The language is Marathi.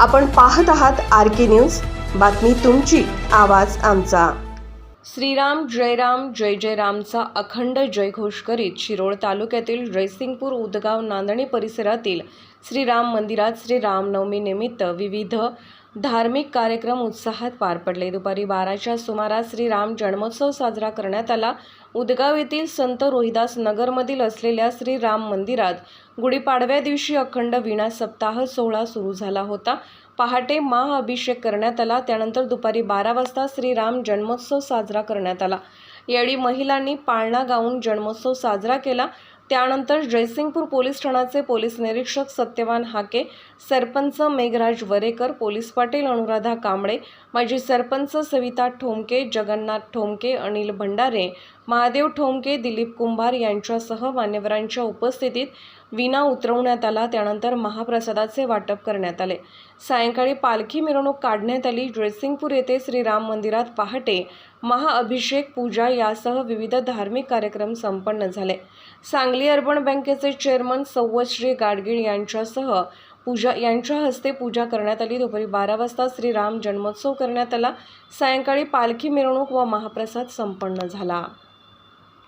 आपण पाहत आहात आर के न्यूज. बातमी तुमची आवाज आमचा. श्रीराम जयराम जय जयरामचा अखंड जयघोष करीत शिरोळ तालुक्यातील जयसिंगपूर उदगाव नांदणी परिसरातील श्रीराम मंदिरात श्रीरामनवमीनिमित्त विविध धार्मिक कार्यक्रम उत्साहात पार पडले. दुपारी बाराच्या सुमारास श्रीराम जन्मोत्सव साजरा करण्यात आला. उदगाव येथील संत रोहिदास नगरमधील असलेल्या श्रीराम मंदिरात गुढीपाडव्या दिवशी अखंड विणा सप्ताह सोहळा सुरू झाला होता. पहाटे महाअभिषेक करण्यात आला. त्यानंतर दुपारी बारा वाजता श्रीराम जन्मोत्सव साजरा करण्यात आला. यावेळी महिलांनी पाळणा गाऊन जन्मोत्सव साजरा केला. त्यानंतर जयसिंगपूर पोलीस ठाण्याचे पोलीस निरीक्षक सत्यवान हाके सरपंच मेघराज वरेकर पोलीस पाटील अनुराधा कांबळे माजी सरपंच सविता ठोमके जगन्नाथ ठोमके अनिल भंडारे महादेव ठोमके दिलीप कुंभार यांच्यासह मान्यवरांच्या उपस्थितीत विना उतरवण्यात आला. त्यानंतर महाप्रसादाचे वाटप करण्यात आले. सायंकाळी पालखी मिरवणूक काढण्यात आली. ड्रेसिंगपूर येथे श्रीराम मंदिरात पहाटे महाअभिषेक पूजा यासह विविध धार्मिक कार्यक्रम संपन्न झाले. सांगली अर्बन बँकेचे चेअरमन सव्वश्री गाडगीळ यांच्यासह पूजा यांच्या हस्ते पूजा करण्यात आली. दुपारी बारा वाजता श्रीराम जन्मोत्सव करण्यात आला. सायंकाळी पालखी मिरवणूक व महाप्रसाद संपन्न झाला.